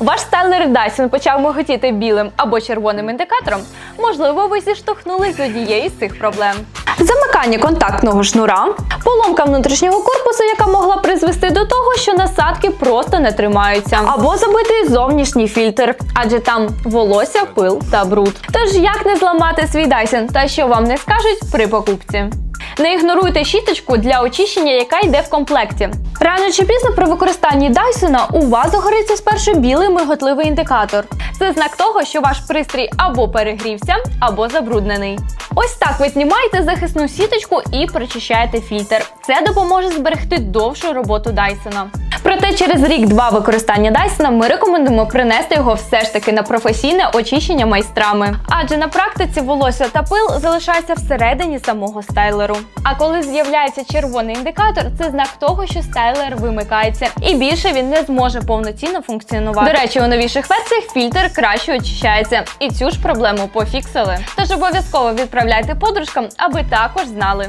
Ваш стайлер Dyson почав миготіти білим або червоним індикатором. Можливо, ви зіштовхнулись з однією з цих проблем. Замикання контактного шнура, поломка внутрішнього корпусу, яка могла призвести до того, що насадки просто не тримаються, або забитий зовнішній фільтр, адже там волосся, пил та бруд. Тож як не зламати свій Dyson та що вам не скажуть при покупці? Не ігноруйте щіточку для очищення, яка йде в комплекті. Рано чи пізно при використанні Дайсона у вас загориться спершу білий миготливий індикатор. Це знак того, що ваш пристрій або перегрівся, або забруднений. Ось так ви знімаєте захисну сіточку і прочищаєте фільтр. Це допоможе зберегти довшу роботу Дайсона. Проте через рік-два використання Дайсона ми рекомендуємо принести його все ж таки на професійне очищення майстрами. Адже на практиці волосся та пил залишаються всередині самого стайлеру. А коли з'являється червоний індикатор, це знак того, що стайлер вимикається, і більше він не зможе повноцінно функціонувати. До речі, у новіших версіях фільтр краще очищається, і цю ж проблему пофіксили. Тож обов'язково відправляйте подружкам, аби також знали.